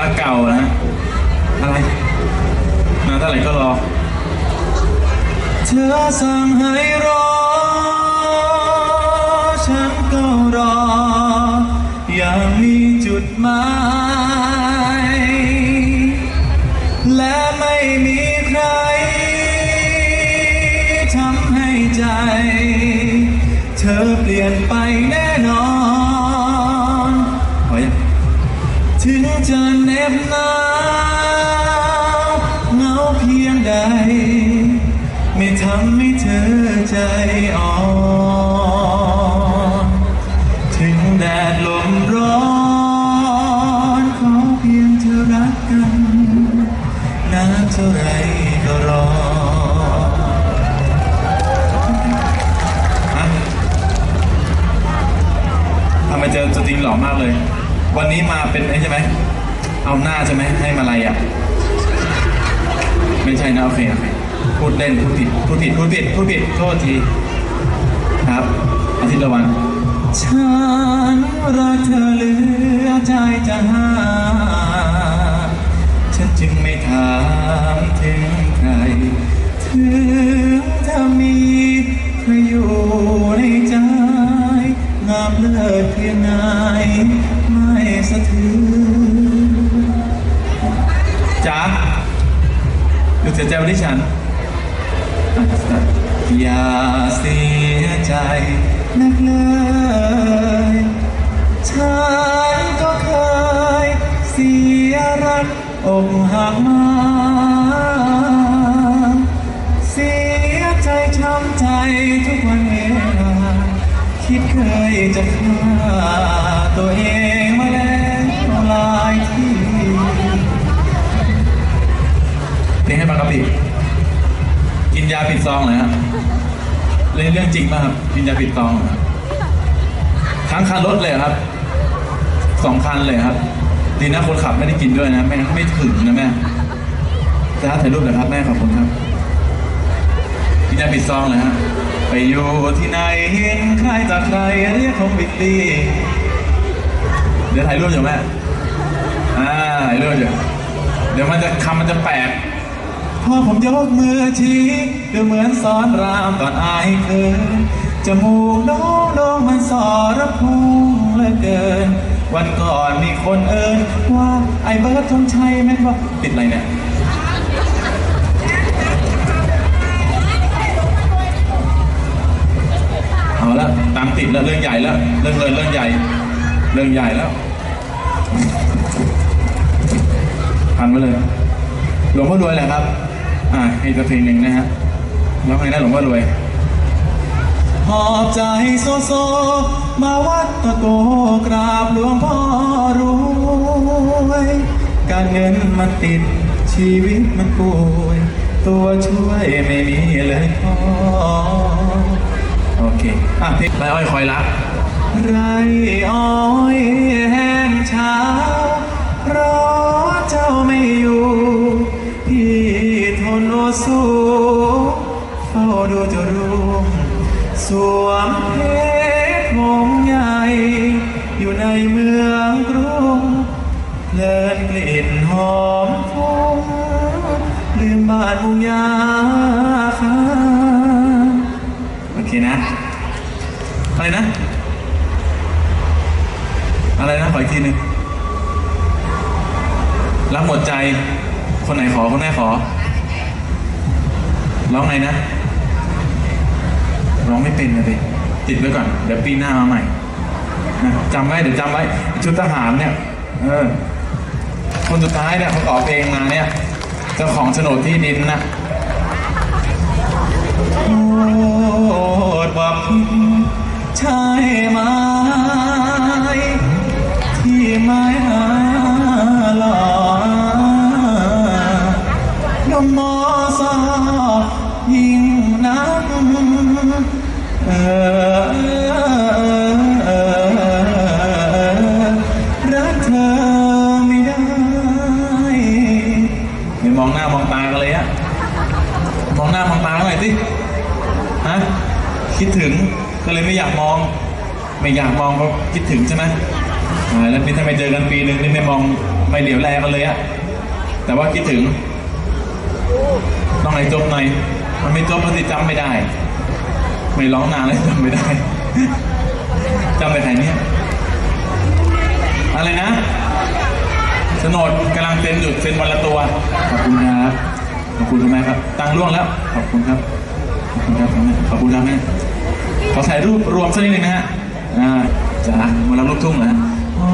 รักเก่านะฮะอะไรนานเท่าไหร่ก็รอ เธอสั่งให้รอ ฉันก็รอ อย่างมีจุดหมาย และไม่มีใครทำให้ใจ เธอเปลี่ยนไปแน่ บหนาวเหงาเพียงใด ไม่ทำให้เธอใจอ่อนถึงแดดลมร้อนขอเพียงเธอรักกันนานเท่าไรก็รอทำไมเจอตัวจริงหล่อมากเลย วันนี้มาเป็นใช่ไหม เอาหน้าใช่ไหมให้มาอะไรอะ ไม่ใช่นะโอเคโอเคพูดเล่นพูดผิดพูดผิดพูดผิดพูดผิดโทษที ครับอาทิตย์ละวันฉันรักเธอเหลือใจจะหา ฉันจึงไม่ถามถึงใคร ถึงเธอมีใครอยู่ในใจ งามเลิศเพียงไหนไม่สะเทือน จ๊ะดูเสียใจวันที่ฉัน อย่าเสียใจนักเลยฉันก็เคยเสียรักอกหักมาเสียใจช้ำใจทุกวันเวลาคิดเคยจะฆ่า ซองเหรอฮะเรื่องเรื่องจริงป่ะครับกินยาปิดซองครับทั้งคันรถเลยครับสองคันเลยครับ ดีนะคนขับไม่ได้กินด้วยนะแม่ไม่ถึงนะแม่จะถ่ายรูปเหรอครับแม่ขอบคุณครับกินยาปิดซองเหรอฮะไปอยู่ที่ไหนเห็นใครต่อใครเรียกผมบิตตี้เดี๋ยวถ่ายรูปอยู่แม่อ่าถ่ายรูปอยู่เดี๋ยวมันจะคำมันจะแปลก พอผมยกมือชี้ดูเหมือนสอนรามตอนอายเกินจมูกน้องโด่งมันสอระพุงเหลือเกิน วันก่อนมีคนเอินว่าไอ้เบิร์ดธงชัยแม่นว่าติดอะไรเนี่ยเอาละตามติดแล้วเรื่องใหญ่แล้วเรื่องเลยเรื่องใหญ่ เรื่องใหญ่แล้วพันไว้เลยหลวงพ่อรวยแหละครับ อ่าอีกสักเพลงหนึ่งนะฮะแล้วไงนะหลวงพ่อรวยหอบใจโซโซ มาวัดตะโกกราบหลวงพ่อรวย การเงินมันติดชีวิตมันป่วย ตัวช่วยไม่มีเลยพ่อโอเค อะเพลงไรอ้อยคอยรักไรอ้อย ทนโอสูเฝ้าดูจะรุ่งสวมเพชรวงใหญ่ อยู่ในเมืองกรุงเลินกลิ่นหอมฟุ้งลืมบ้านมุงยาคาโอเคนะ อะไรนะ อะไรนะ ขออีกทีหนึ่งรักหมดใจ คนไหนขอ คนไหนขอ ร้องไงนะ ร้องไม่เป็นเลยติดไว้ก่อน เดี๋ยวปีหน้ามาใหม่นะจำไว้เดี๋ยวจำไว้ชุดทหารเนี่ยเออคนสุดท้ายเนี่ยเขาขอเพลงมาเนี่ยเจ้าของโฉนดที่ดินนะโอ้ว่าพี่ใช่ไหม องหน้ามองตากันเลยอะมองหน้ามองตาหน่อยสิฮะคิดถึงก็เลยไม่อยากมอง ไม่อยากมองเพราะคิดถึงใช่ไหมแล้วนี่ถ้าไมเจอกันปีหนึ่งนี่ไม่มองไม่เหลียวแลกันเลยอะแต่ว่าคิดถึงต้องให้จบหน่อยมันไม่จบเพราะสิจำไม่ได้ ไม่ร้องนานเลยจำไม่ได้จำไปไหนเนี่ย โฉนดกำลังเซ็นอยู่เซ็นวันละตัว ขอบคุณครับ ขอบคุณคุณแม่ครับ ตังค์ร่วงแล้ว ขอบคุณครับ ขอบคุณครับคุณแม่ขอบคุณครับแม่ขอถ่ายรูปรวมสักนิดหนึ่งนะฮะอ่าจ้ามารับลูกทุ่งนะฮะอ๋อ